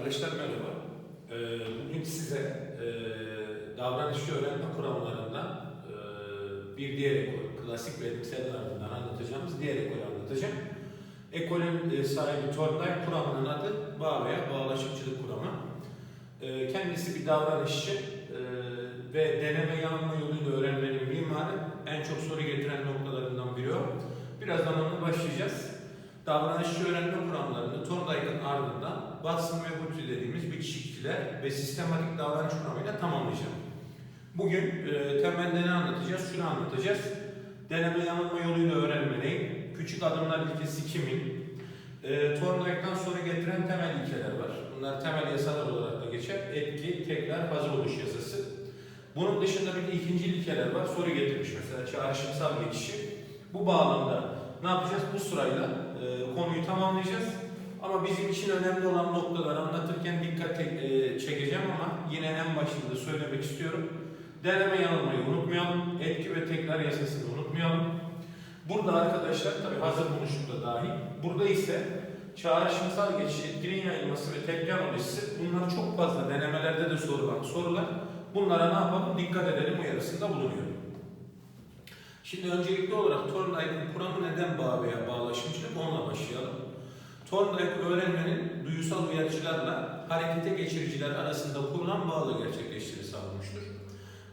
Arkadaşlar merhaba. Ee, bugün size e, davranışçı öğrenme kuramlarından e, bir diğer ekol, klasik ve elimsel ardından anlatacağımız diğer ekolü anlatacağım. Ekolün e, sahibi Thorndike kuramının adı bağ veya bağlaşımcılık kuramı. Kendisi bir davranışçı ve deneme yanılma yoluyla öğrenmenin mimarı en çok soru getiren noktalarından biri o. Birazdan onunla başlayacağız davranışçı öğrenme kuramlarını Thorndike'ın ardından Watson ve Guthrie dediğimiz bitişikçiler ve sistematik davranış kuramıyla tamamlayacağım. Bugün e, temelde ne anlatacağız? Şunu anlatacağız. Deneme yanılma yoluyla öğrenme neyin? Küçük adımlar ilkesi kimin? E, Thorndike'dan sonra getiren temel ilkeler var. Bunlar temel yasalar olarak da geçer. Etki, tekrar, hazır oluş yasası. Bunun dışında bir ikinci ilkeler var. Soru getirmiş mesela çağrışımsal geçişi. Bu bağlamda ne yapacağız? Bu sırayla e, konuyu tamamlayacağız. Ama bizim için önemli olan noktaları anlatırken dikkat e, çekeceğim ama yine en başında da söylemek istiyorum. Deneme yanılmayı unutmayalım. Etki ve tekrar yasasını unutmayalım. Burada arkadaşlar tabi hazır buluşum da dahil. Burada ise çağrışımsal geçiş, etkinin yayılması ve tekrar oluşu bunlar çok fazla denemelerde de sorulan sorular. Bunlara ne yapalım? Dikkat edelim uyarısında bulunuyor. Şimdi öncelikli olarak Thorndike'ın kuramı neden bağ veya bağlaşımcılık onunla başlayalım. Thorndike öğrenmenin duyusal uyarıcılarla harekete geçiriciler arasında kurulan bağla gerçekleştiğini savunmuştur.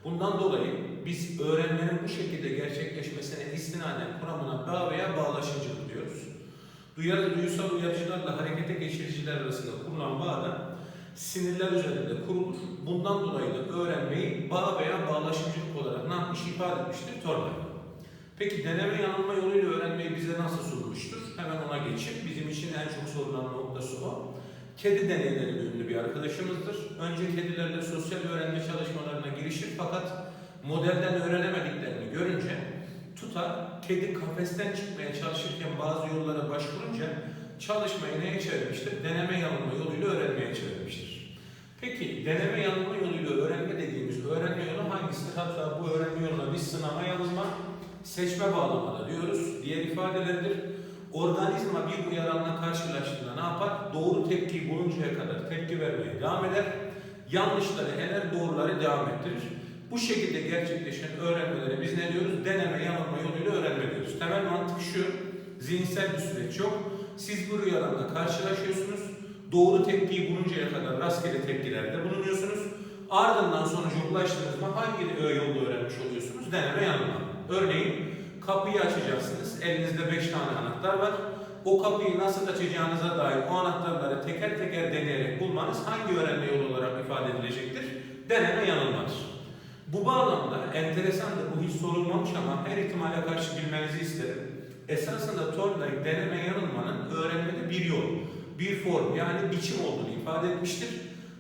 Bundan dolayı biz öğrenmenin bu şekilde gerçekleşmesine istinaden kuramına bağ veya bağlaşımcılık diyoruz. Duyarlı duyusal uyarıcılarla harekete geçiriciler arasında kurulan bağ da sinirler üzerinde kurulur. Bundan dolayı da öğrenmeyi bağ veya bağlaşımcılık olarak ne yapmış ifade etmiştir Thorndike. Peki deneme yanılma yoluyla öğrenmeyi bize nasıl sunmuştur? Hemen ona geçeyim. Bizim için en çok sorulan noktası o. Kedi deneyleri ünlü bir arkadaşımızdır. Önce kedilerle sosyal öğrenme çalışmalarına girişir fakat modelden öğrenemediklerini görünce tutar, kedi kafesten çıkmaya çalışırken bazı yollara başvurunca çalışmayı neye çevirmiştir? Deneme yanılma yoluyla öğrenmeye çevirmiştir. Peki deneme yanılma yoluyla öğrenme dediğimiz öğrenme yolu hangisidir? Hatta bu öğrenme yoluna biz sınama yanılma, seçme bağlamada diyoruz. Diğer ifadeleridir. Organizma bir uyaranla karşılaştığında ne yapar? Doğru tepkiyi buluncaya kadar tepki vermeye devam eder. Yanlışları eler, doğruları devam ettirir. Bu şekilde gerçekleşen öğrenmeleri biz ne diyoruz? Deneme, yanılma yoluyla öğrenme diyoruz. Temel mantık şu, zihinsel bir süreç yok. Siz bir uyaranla karşılaşıyorsunuz. Doğru tepkiyi buluncaya kadar rastgele tepkilerde bulunuyorsunuz. Ardından sonuca ulaştığınız zaman hangi yolda öğrenmiş oluyorsunuz? Deneme, yanılma. Örneğin kapıyı açacaksınız. Elinizde 5 tane anahtar var. O kapıyı nasıl açacağınıza dair o anahtarları teker teker deneyerek bulmanız hangi öğrenme yolu olarak ifade edilecektir? Deneme yanılmadır. Bu bağlamda enteresandır, bu hiç sorulmamış ama her ihtimale karşı bilmenizi isterim. Esasında Thorndike deneme yanılmanın öğrenmede bir yol, bir form yani biçim olduğunu ifade etmiştir.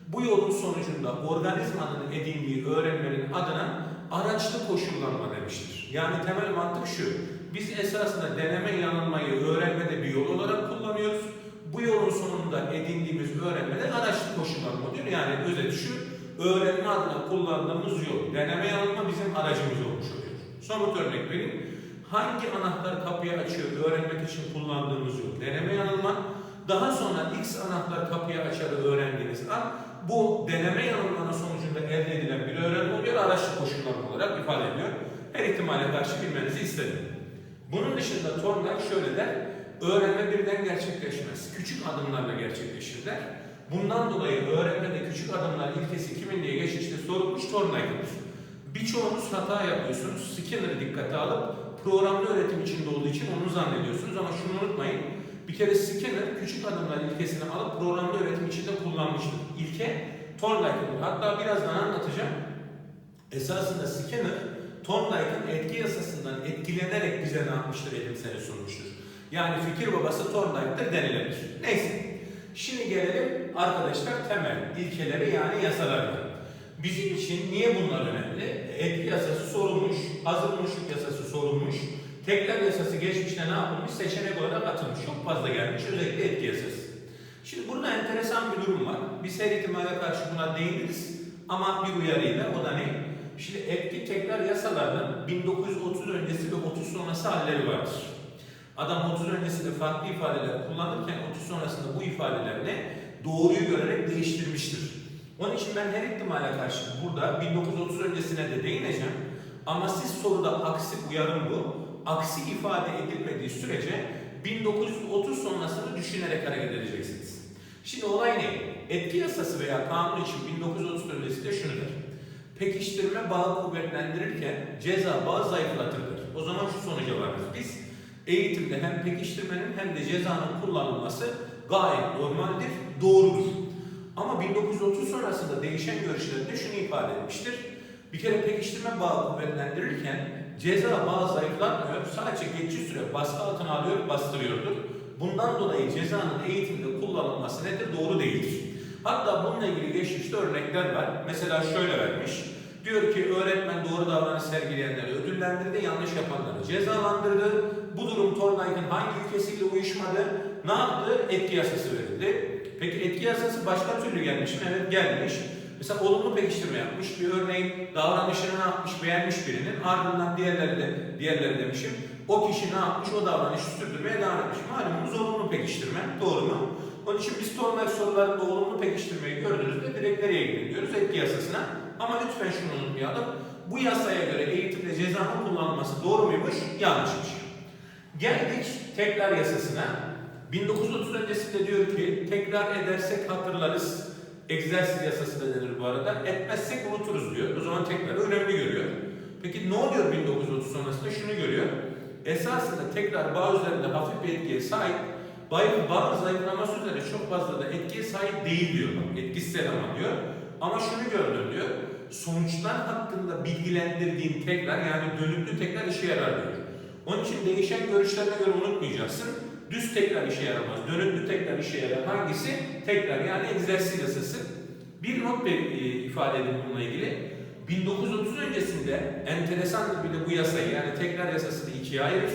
Bu yolun sonucunda organizmanın edindiği öğrenmenin adına araçlı koşullanma demiştir. Yani temel mantık şu. Biz esasında deneme yanılmayı öğrenmede bir yol olarak kullanıyoruz. Bu yolun sonunda edindiğimiz öğrenmede araçlı koşullanma diyor. Yani özet şu. Öğrenme adına kullandığımız yol, deneme yanılma bizim aracımız olmuş oluyor. Somut örnek vereyim. Hangi anahtar kapıyı açıyor öğrenmek için kullandığımız yol? Deneme yanılma. Daha sonra X anahtar kapıyı açarı öğrendiğiniz an bu deneme yanılmanın sonucunda elde edilen bir öğrenme oluyor, araçlı koşullanma olarak ifade ediyor. Her ihtimale karşı bilmenizi istedim. Bunun dışında Thorndike şöyle der, öğrenme birden gerçekleşmez, küçük adımlarla gerçekleşir der. Bundan dolayı öğrenmede küçük adımlar ilkesi kimin diye geçişte sorulmuş Thorndike'dır. Birçoğunuz hata yapıyorsunuz, Skinner'ı dikkate alıp programlı öğretim içinde olduğu için onu zannediyorsunuz ama şunu unutmayın, bir kere Skinner küçük adımlar ilkesini alıp programlı öğretim içinde kullanmıştır. İlke Thorndike'ın. Hatta birazdan anlatacağım. Esasında Skinner Thorndike'ın etki yasasından etkilenerek bize ne yapmıştır elimseli sunmuştur. Yani fikir babası Thorndike'da denilebilir. Neyse. Şimdi gelelim arkadaşlar temel ilkeleri yani yasalarına. Bizim için niye bunlar önemli? Etki yasası sorulmuş, hazır yasası sorulmuş, tekrar yasası geçmişte ne yapılmış? Seçenek olarak atılmış. Çok fazla gelmiş özellikle etki yasası. Şimdi burada enteresan bir durum var. Biz her karşı buna değiniriz ama bir uyarıyla o da ne? Şimdi etki tekrar yasalarının 1930 öncesi ve 30 sonrası halleri vardır. Adam 30 öncesinde farklı ifadeler kullanırken 30 sonrasında bu ifadeler ne? doğruyu görerek değiştirmiştir. Onun için ben her ihtimale karşı burada 1930 öncesine de değineceğim. Ama siz soruda aksi uyarım bu. Aksi ifade edilmediği sürece 1930 sonrasını düşünerek hareket edeceksiniz. Şimdi olay ne? Etki yasası veya kanun için 1930 öncesi de şunu der. Pekiştirme bağı kuvvetlendirirken ceza bağı zayıflatır der. O zaman şu sonuca varırız. Biz eğitimde hem pekiştirmenin hem de cezanın kullanılması gayet normaldir, doğrudur. Ama 1930 sonrasında değişen görüşlerinde şunu ifade etmiştir. Bir kere pekiştirme bağı kuvvetlendirirken ceza bağı zayıflatmıyor, sadece geçici süre baskı altına alıyor, bastırıyordur. Bundan dolayı cezanın eğitimde kullanılması nedir? Doğru değildir. Hatta bununla ilgili geçmişte örnekler var. Mesela şöyle vermiş. Diyor ki öğretmen doğru davranış sergileyenleri ödüllendirdi, yanlış yapanları cezalandırdı. Bu durum Thorndike'ın hangi ilkesiyle uyuşmadı? Ne yaptı? Etki yasası verildi. Peki etki yasası başka türlü gelmiş mi? Evet gelmiş. Mesela olumlu pekiştirme yapmış. Bir örneğin davranışını ne yapmış? Beğenmiş birinin. Ardından diğerleri de, diğerleri demişim. O kişi ne yapmış? O davranışı sürdürmeye devam etmiş. Malumunuz olumlu pekiştirme. Doğru mu? Onun için biz Thorndike sorularında olumlu pekiştirmeyi gördüğünüzde direkt nereye gidiyoruz? Etki yasasına. Ama lütfen şunu unutmayalım. Bu yasaya göre eğitimde cezanın kullanılması doğru muymuş? Yanlışmış. Geldik tekrar yasasına. 1930 öncesinde diyor ki tekrar edersek hatırlarız. Egzersiz yasası da denir bu arada. Etmezsek unuturuz diyor. O zaman tekrarı önemli görüyor. Peki ne oluyor 1930 sonrasında? Şunu görüyor. Esasında tekrar bağ üzerinde hafif bir etkiye sahip. Bağ- Bağın zayıflaması üzerine çok fazla da etkiye sahip değil diyor. Bak, eleman diyor. Ama şunu gördüm diyor. Sonuçlar hakkında bilgilendirdiğin tekrar yani dönüklü tekrar işe yarar diyor. Onun için değişen görüşlerine göre unutmayacaksın. Düz tekrar işe yaramaz. Dönüklü tekrar işe yarar. Hangisi? Tekrar yani egzersiz yasası. Bir not e, ifade edin bununla ilgili. 1930 öncesinde enteresandır bir de bu yasayı yani tekrar yasasını ikiye ayırır.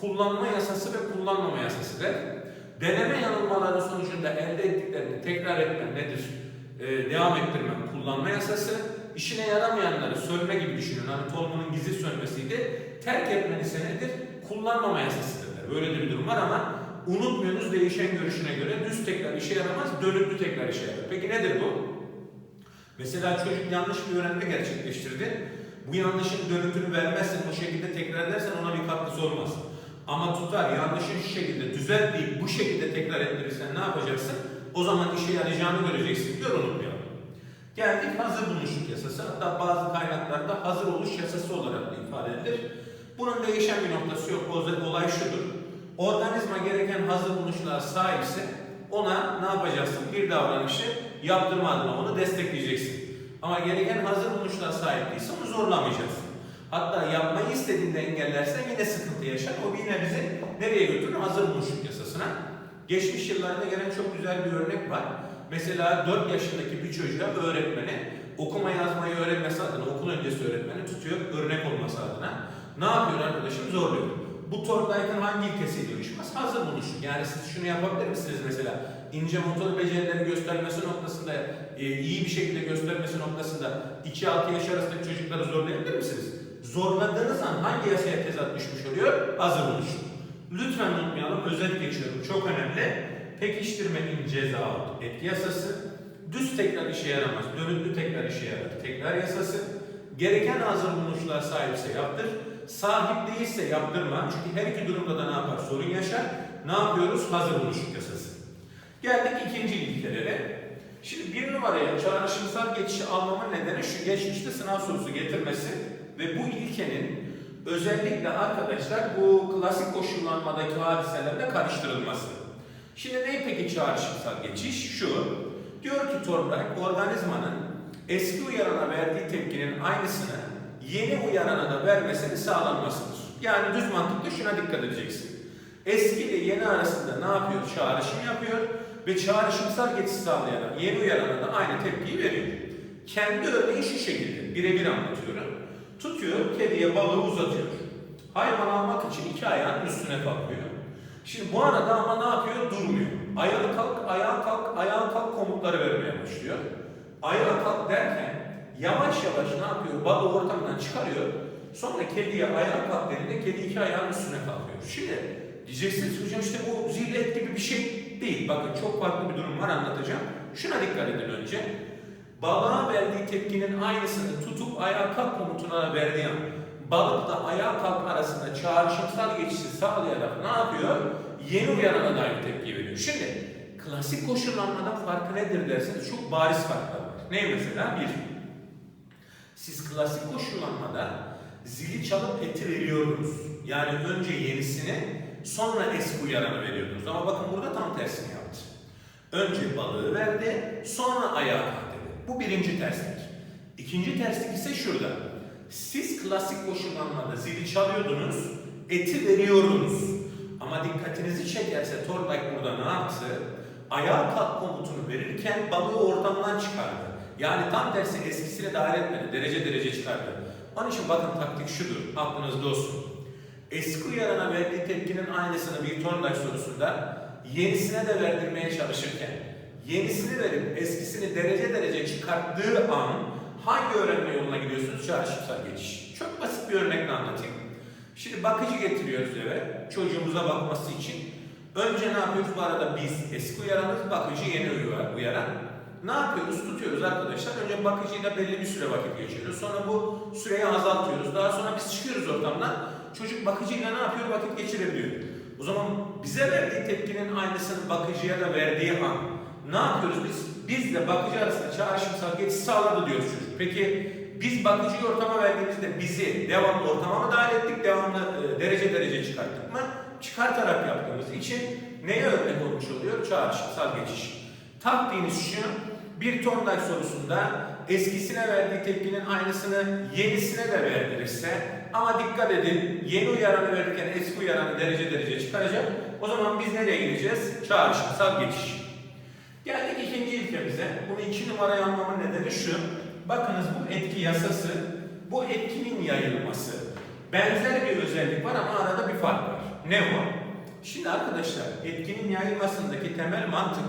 Kullanma yasası ve kullanmama yasası der. Deneme yanılmaları sonucunda elde ettiklerini tekrar etmen nedir? Ee, devam ettirmen kullanma yasası. İşine yaramayanları sönme gibi düşünün. Hani tolmunun gizli sönmesiydi. Terk etmen ise nedir? Kullanmama yasasıdır. Böyle de bir durum var ama unutmuyorsunuz değişen görüşüne göre düz tekrar işe yaramaz, dönüklü tekrar işe yarar. Peki nedir bu? Mesela çocuk yanlış bir öğrenme gerçekleştirdi. Bu yanlışın dönütünü vermezsen, o şekilde tekrar edersen ona bir katkısı olmaz. Ama tutar, yanlışı şu şekilde düzeltmeyip bu şekilde tekrar ettirirsen ne yapacaksın? O zaman işe yarayacağını göreceksin diyor, unutmayalım. Geldik hazır buluşluk yasası. Hatta bazı kaynaklarda hazır oluş yasası olarak da ifade edilir. Bunun değişen bir noktası yok. Olay şudur. Organizma gereken hazır buluşluğa sahipse ona ne yapacaksın? Bir davranışı yaptırma adına onu destekleyeceksin. Ama gereken hazır buluşluğa sahip değilse onu zorlamayacaksın. Hatta yapmayı istediğinde engellersen yine sıkıntı yaşar. O yine bizi nereye götürür? Hazır buluşluk yasasına. Geçmiş yıllarda gelen çok güzel bir örnek var. Mesela 4 yaşındaki bir çocuğa öğretmeni okuma yazmayı öğrenmesi adına, okul öncesi öğretmeni tutuyor örnek olması adına. Ne yapıyor arkadaşım? Zorluyor. Bu Thorndike'ın hangi ilkesiyle uyuşmaz? Hazır buluşluk. Yani siz şunu yapabilir misiniz mesela? ince motor becerileri göstermesi noktasında, e, iyi bir şekilde göstermesi noktasında 2-6 yaş arasındaki çocukları zorlayabilir misiniz? Zorladığınız an hangi yasaya tezat düşmüş oluyor? Hazır buluşluk. Lütfen unutmayalım, özet geçiyorum. Çok önemli. Pekiştirmenin ceza etki yasası. Düz tekrar işe yaramaz, dönüklü tekrar işe yarar. Tekrar yasası. Gereken hazır bulunuşluğa sahipse yaptır. Sahip değilse yaptırma. Çünkü her iki durumda da ne yapar? Sorun yaşar. Ne yapıyoruz? Hazır bulunuşluk yasası. Geldik ikinci ilkelere. Şimdi bir numaraya çağrışımsal geçişi almamın nedeni şu geçmişte sınav sorusu getirmesi ve bu ilkenin özellikle arkadaşlar bu klasik koşullanmadaki hadiselerle karıştırılması. Şimdi ne peki çağrışımsal geçiş? Şu, diyor ki Thorndike organizmanın eski uyarana verdiği tepkinin aynısını yeni uyarana da vermesini sağlanmasıdır. Yani düz mantıkta şuna dikkat edeceksin. Eski ile yeni arasında ne yapıyor? Çağrışım yapıyor ve çağrışımsal geçiş sağlayan yeni uyarana da aynı tepkiyi veriyor. Kendi örneği şu şekilde, birebir anlatıyorum. Tutuyor, kediye balığı uzatıyor. Hayvan almak için iki ayağının üstüne kalkıyor. Şimdi bu arada ama ne yapıyor? Durmuyor. Ayağa kalk, ayağa kalk, ayağa kalk komutları vermeye başlıyor. Ayağa kalk derken yavaş yavaş ne yapıyor? Balığı ortamdan çıkarıyor. Sonra kediye ayağa kalk dediğinde kedi iki ayağının üstüne kalkıyor. Şimdi Diyeceksiniz hocam işte bu zillet gibi bir şey değil. Bakın çok farklı bir durum var anlatacağım. Şuna dikkat edin önce. Balığa verdiği tepkinin aynısını tutup ayağa kalk komutuna verdiği an balıkla ayağa kalk arasında çağrışımsal geçişi sağlayarak ne yapıyor? Yeni uyanana dair tepki veriyor. Şimdi klasik koşullanmadan farkı nedir derseniz çok bariz farklar var. Ne mesela? Bir, siz klasik koşullanmada zili çalıp eti veriyordunuz. Yani önce yenisini sonra eski uyaranı veriyordunuz. Ama bakın burada tam tersini yaptı. Önce balığı verdi, sonra ayağa kalktı. Bu birinci terslik. İkinci terslik ise şurada. Siz klasik koşullanmada zili çalıyordunuz, eti veriyordunuz. Ama dikkatinizi çekerse Thorndike burada ne yaptı? Ayağa kalk komutunu verirken balığı ortamdan çıkardı. Yani tam tersi eskisine dahil etmedi, derece derece çıkardı. Onun için bakın taktik şudur, aklınızda olsun. Eski uyarana verdiği tepkinin aynısını bir Thorndike sorusunda yenisine de verdirmeye çalışırken yenisini verip eskisini derece derece çıkarttığı an hangi öğrenme yoluna gidiyorsunuz? Çağrışımsal geçiş. Çok basit bir örnekle anlatayım. Şimdi bakıcı getiriyoruz eve çocuğumuza bakması için. Önce ne yapıyoruz? Bu arada biz eski uyaranız, bakıcı yeni uyaran. Ne yapıyoruz? Tutuyoruz arkadaşlar. Önce bakıcıyla belli bir süre vakit geçiriyoruz. Sonra bu süreyi azaltıyoruz. Daha sonra biz çıkıyoruz ortamdan. Çocuk bakıcıyla ne yapıyor? Vakit geçirebiliyor. O zaman bize verdiği tepkinin aynısını bakıcıya da verdiği an ne yapıyoruz biz? Biz de bakıcı arasında çağrışımsal geçiş sağladı diyoruz çocuk. Peki biz bakıcıyı ortama verdiğimizde bizi devamlı ortama mı dahil ettik, devamlı e, derece derece çıkarttık mı? Çıkartarak yaptığımız için neye örnek olmuş oluyor? Çağrışımsal geçiş. Taktiğiniz şu, bir Thorndike sorusunda eskisine verdiği tepkinin aynısını yenisine de verdirirse ama dikkat edin yeni uyaranı verirken eski uyaranı derece derece çıkaracak. O zaman biz nereye gideceğiz? Çağrışımsal geçiş. Geldik ikinci ilkemize. Bunu iki numaraya almamın nedeni şu. Bakınız bu etki yasası, bu etkinin yayılması. Benzer bir özellik var ama arada bir fark var. Ne o? Şimdi arkadaşlar etkinin yayılmasındaki temel mantık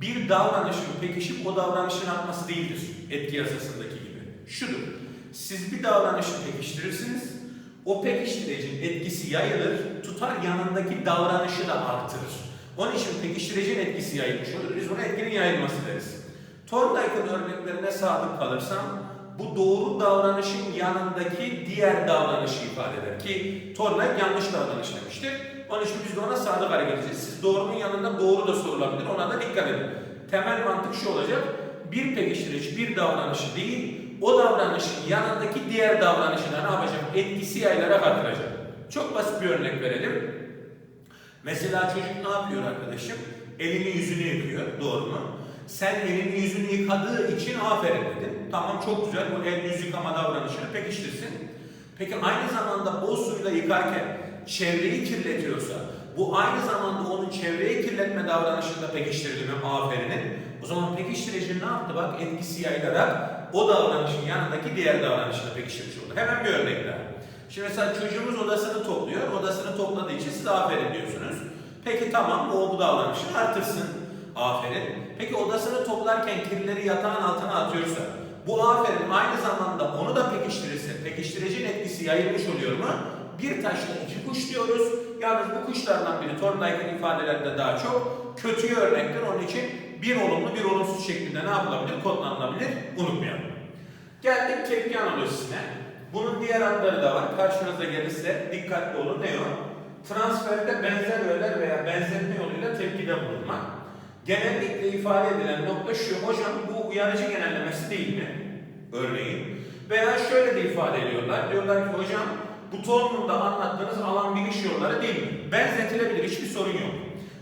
bir davranışın pekişip o davranışın artması değildir. Etki yasasındaki gibi. Şudur. Siz bir davranışı pekiştirirsiniz. O pekiştiricinin etkisi yayılır, tutar yanındaki davranışı da artırır. Onun için pekiştiricinin etkisi yayılmış olur. Biz buna etkinin yayılması deriz. Thorndike'ın örneklerine sadık kalırsam bu doğru davranışın yanındaki diğer davranışı ifade eder. Ki Thorndike yanlış davranış demiştir. Onun için biz de ona sadık hareket edeceğiz. Siz doğrunun yanında doğru da sorulabilir. Ona da dikkat edin. Temel mantık şu olacak. Bir pekiştirici bir davranışı değil, o davranışın yanındaki diğer davranışına ne yapacak? Etkisi yayılarak artıracak. Çok basit bir örnek verelim. Mesela çocuk ne yapıyor arkadaşım? Elini yüzünü yıkıyor. Doğru mu? Sen elini yüzünü yıkadığı için aferin dedin. Tamam çok güzel bu el yüz yıkama davranışını pekiştirsin. Peki aynı zamanda bol suyla yıkarken çevreyi kirletiyorsa bu aynı zamanda onun çevreyi kirletme davranışında pekiştirdi mi aferinin? O zaman pekiştirici ne yaptı bak etkisi yayılarak o davranışın yanındaki diğer davranışına pekiştirmiş oldu. Hemen bir örnek daha. Şimdi mesela çocuğumuz odasını topluyor. Odasını topladığı için siz aferin diyorsunuz. Peki tamam o bu davranışını artırsın. Aferin. Peki odasını toplarken kirleri yatağın altına atıyorsa bu aferin aynı zamanda onu da pekiştirirse pekiştiricinin etkisi yayılmış oluyor mu? Bir taşla iki kuş diyoruz. Yalnız bu kuşlardan biri Thorndike'ın ifadelerinde daha çok kötüye örnektir. Onun için bir olumlu bir olumsuz şeklinde ne yapılabilir? Kodlanılabilir. Unutmayalım. Geldik tepki analojisine. Bunun diğer adları da var. Karşınıza gelirse dikkatli olun. Ne o? Transferde benzer öğeler veya benzetme yoluyla tepkide bulunmak. Genellikle ifade edilen nokta şu. Hocam bu uyarıcı genellemesi değil mi? Örneğin. Veya şöyle de ifade ediyorlar. Diyorlar ki hocam bu Tolman'da anlattığınız alan biliş yolları değil mi? Benzetilebilir. Hiçbir sorun yok.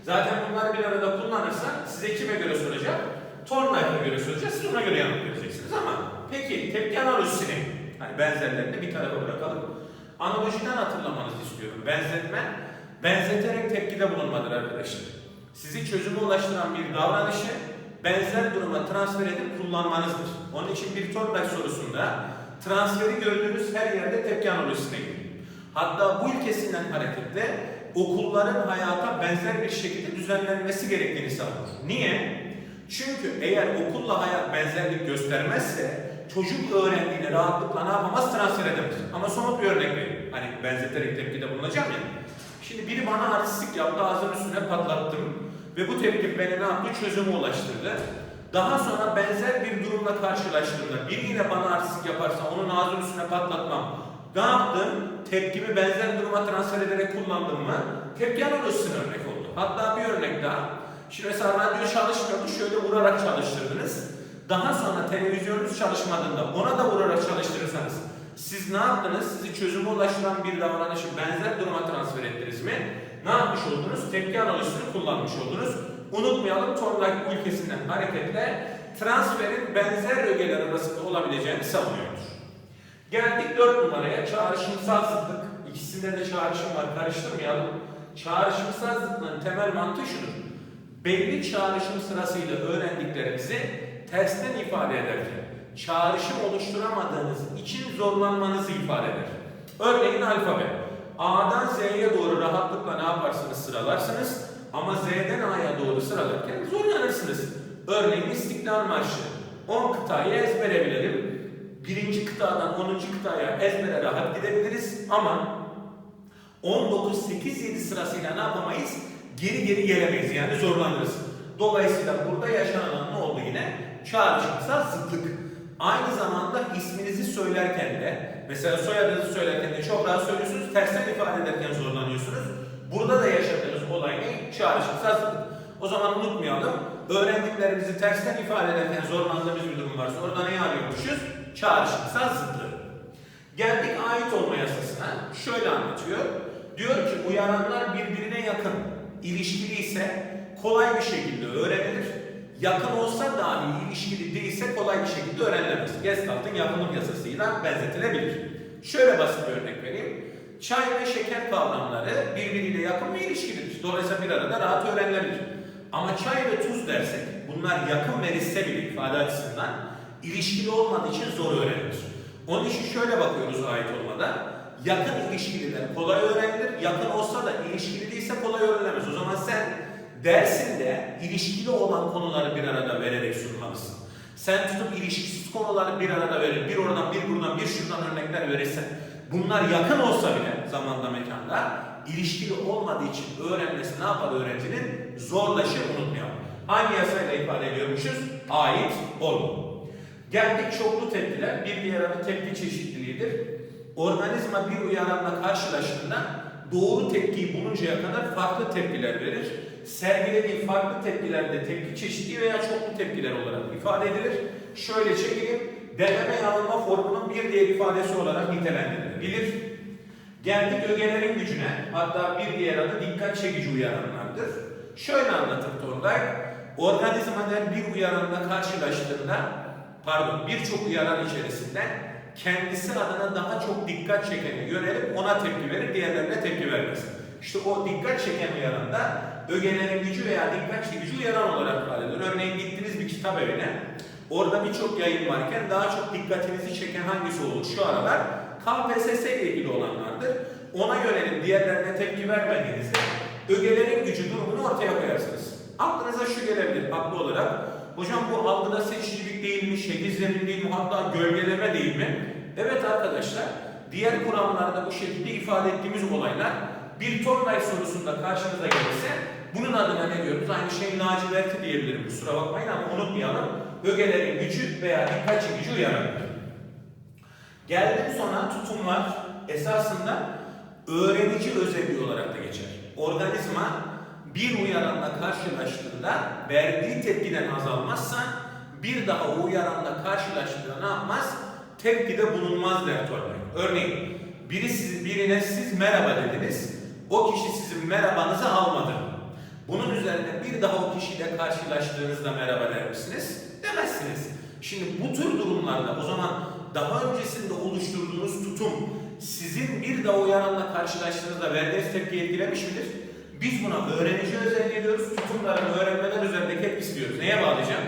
Zaten bunları bir arada kullanırsa size kime göre soracak? Thorndike'a göre soracak. Siz ona göre yanıt vereceksiniz ama peki tepki analojisini hani benzerlerini bir tarafa bırakalım. Analojiden hatırlamanızı istiyorum. Benzetme, benzeterek tepkide bulunmadır arkadaşlar. Sizi çözüme ulaştıran bir davranışı benzer duruma transfer edip kullanmanızdır. Onun için bir Thorndike sorusunda transferi gördüğünüz her yerde tepki analojisine girin. Hatta bu ilkesinden hareketle okulların hayata benzer bir şekilde düzenlenmesi gerektiğini savunur. Niye? Çünkü eğer okulla hayat benzerlik göstermezse çocuk öğrendiğini rahatlıkla ne yapamaz transfer edemez. Ama somut bir örnek vereyim. Hani benzeterek tepkide bulunacağım ya. Şimdi biri bana artistlik yaptı, ağzının üstüne patlattım. Ve bu tepki beni ne yaptı? Çözüme ulaştırdı. Daha sonra benzer bir durumla karşılaştığımda biri yine bana artistlik yaparsa onun ağzının üstüne patlatmam. Ne yaptım? Tepkimi benzer duruma transfer ederek kullandım mı? Tepki analojisine örnek oldu. Hatta bir örnek daha. Şimdi mesela radyo çalışmıyordu, şöyle vurarak çalıştırdınız. Daha sonra televizyonunuz çalışmadığında ona da vurarak çalıştırırsanız siz ne yaptınız? Sizi çözüme ulaştıran bir davranışı benzer duruma transfer ettiniz mi? Ne yapmış oldunuz? Tepki analojisini kullanmış oldunuz. Unutmayalım Thorndike ülkesinden hareketle transferin benzer ögeler arasında olabileceğini savunuyordur. Geldik 4 numaraya çağrışımsal zıtlık. İkisinde de çağrışım var karıştırmayalım. Çağrışımsal zıtlığın temel mantığı şudur. Belli çağrışım sırasıyla öğrendiklerinizi tersten ifade ederken çağrışım oluşturamadığınız için zorlanmanızı ifade eder. Örneğin alfabe. A'dan Z'ye doğru rahatlıkla ne yaparsınız sıralarsınız ama Z'den A'ya doğru sıralarken zorlanırsınız. Örneğin İstiklal Marşı. 10 kıtayı ezbere bilelim. Birinci kıtadan 10. kıtaya ezbere rahat gidebiliriz ama 19, 8, 7 sırasıyla ne yapamayız? Geri geri gelemeyiz yani zorlanırız. Dolayısıyla burada yaşanan ne oldu yine? Çağrışımsal zıtlık. Aynı zamanda isminizi söylerken de mesela soyadınızı söylerken de çok rahat söylüyorsunuz, tersten ifade ederken zorlanıyorsunuz. Burada da yaşadığınız olay ne? Çağrışımsal zıtlık. O zaman unutmayalım. Öğrendiklerimizi tersten ifade ederken zorlandığımız bir durum varsa orada neyi arıyormuşuz? Çağrışımsal zıtlığı. Geldik ait olma yasasına. Şöyle anlatıyor. Diyor ki uyaranlar birbirine yakın, ilişkili ise kolay bir şekilde öğrenilir. Yakın olsa dahi ilişkili değilse kolay bir şekilde öğrenilemez. Gestalt'ın yakınlık yasasıyla benzetilebilir. Şöyle basit bir örnek vereyim. Çay ve şeker kavramları birbiriyle yakın ve ilişkilidir. Dolayısıyla bir arada rahat öğrenilebilir. Ama çay ve tuz dersek bunlar yakın verilse bile ifade açısından ilişkili olmadığı için zor öğrenilir. Onun için şöyle bakıyoruz ait olmada. Yakın ilişkililer kolay öğrenilir. Yakın olsa da ilişkili değilse kolay öğrenilemez. O zaman sen dersinde ilişkili olan konuları bir arada vererek sunmalısın. Sen tutup ilişkisiz konuları bir arada verir. Bir oradan bir buradan bir şuradan örnekler verirsen bunlar yakın olsa bile zamanda mekanda ilişkili olmadığı için öğrenmesi ne yapar öğrencinin? Zorlaşır unutmayalım. Hangi yasayla ifade ediyormuşuz? Ait olma. Geldik çoklu tepkiler. Bir diğer adı tepki çeşitliliğidir. Organizma bir uyaranla karşılaştığında doğru tepkiyi buluncaya kadar farklı tepkiler verir. Sergilediği farklı tepkilerde tepki çeşitliği veya çoklu tepkiler olarak ifade edilir. Şöyle çekelim. Deneme yanılma formunun bir diğer ifadesi olarak nitelendirilebilir. Geldik ögelerin gücüne. Hatta bir diğer adı dikkat çekici uyaranlardır. Şöyle anlatır Thorndike. Organizmalar bir uyaranla karşılaştığında pardon birçok uyaran içerisinde kendisi adına daha çok dikkat çekeni yönelip ona tepki verir, diğerlerine tepki vermez. İşte o dikkat çeken uyaranda ögelerin gücü veya dikkat çekici uyaran olarak ifade edilir. Örneğin gittiniz bir kitap evine, orada birçok yayın varken daha çok dikkatinizi çeken hangisi olur şu aralar? KPSS ile ilgili olanlardır. Ona yönelim diğerlerine tepki vermediğinizde ögelerin gücü durumunu ortaya koyarsınız. Aklınıza şu gelebilir haklı olarak. Hocam bu algıda seçicilik değil mi, şekil zemin değil mi, hatta gölgeleme değil mi? Evet arkadaşlar, diğer kuramlarda bu şekilde ifade ettiğimiz olaylar bir Thorndike sorusunda karşınıza gelirse bunun adına ne diyoruz? Aynı şey laciverti diyebilirim kusura bakmayın ama unutmayalım. Ögelerin gücü veya dikkat çekici uyarandır. Geldim sonra tutumlar esasında öğrenici özelliği olarak da geçer. Organizma bir uyaranla karşılaştığında verdiği tepkiden azalmazsa bir daha o uyaranla karşılaştığında ne yapmaz? Tepkide bulunmaz der Thorndike. Örneğin biri siz, birine siz merhaba dediniz. O kişi sizin merhabanızı almadı. Bunun üzerine bir daha o kişiyle karşılaştığınızda merhaba der misiniz? Demezsiniz. Şimdi bu tür durumlarda o zaman daha öncesinde oluşturduğunuz tutum sizin bir daha uyaranla karşılaştığınızda verdiğiniz tepkiyi etkilemiş midir? Biz buna öğrenici özelliği diyoruz. Tutumların öğrenmeler üzerindeki etkisi diyoruz. Neye bağlayacağım?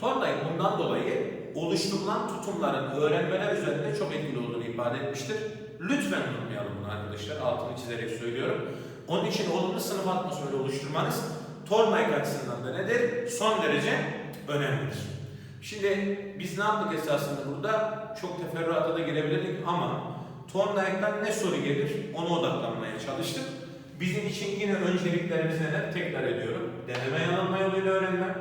Thorndike bundan dolayı oluşturulan tutumların öğrenmeler üzerinde çok etkili olduğunu ifade etmiştir. Lütfen unutmayalım bunu arkadaşlar. Altını çizerek söylüyorum. Onun için olumlu sınıf atmosferi oluşturmanız Thorndike açısından da nedir? Son derece önemlidir. Şimdi biz ne yaptık esasında burada? Çok teferruata da girebilirdik ama Thorndike'dan ne soru gelir? Ona odaklanmaya çalıştık. Bizim için yine önceliklerimiz neler? Tekrar ediyorum. Deneme yanılma yoluyla öğrenme.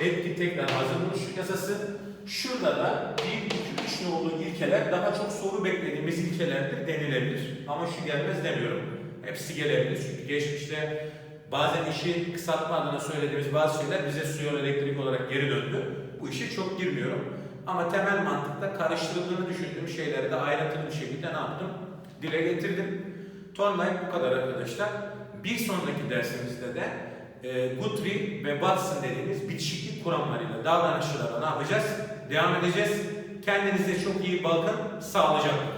Etki tekrar hazır buluş yasası. Şurada da 1, 2, 3 nolu ilkeler daha çok soru beklediğimiz ilkelerdir denilebilir. Ama şu gelmez demiyorum. Hepsi gelebilir. Çünkü geçmişte bazen işi kısaltma adına söylediğimiz bazı şeyler bize su yol elektrik olarak geri döndü. Bu işe çok girmiyorum. Ama temel mantıkta karıştırıldığını düşündüğüm şeyleri de ayrıntılı bir şekilde ne yaptım? Dile getirdim. Tonlight bu kadar arkadaşlar. Bir sonraki dersimizde de e, Guthrie ve Watson dediğimiz bitişiklik kuramlarıyla davranışlara ne yapacağız? Devam edeceğiz. Kendinize çok iyi bakın. Sağlıcakla.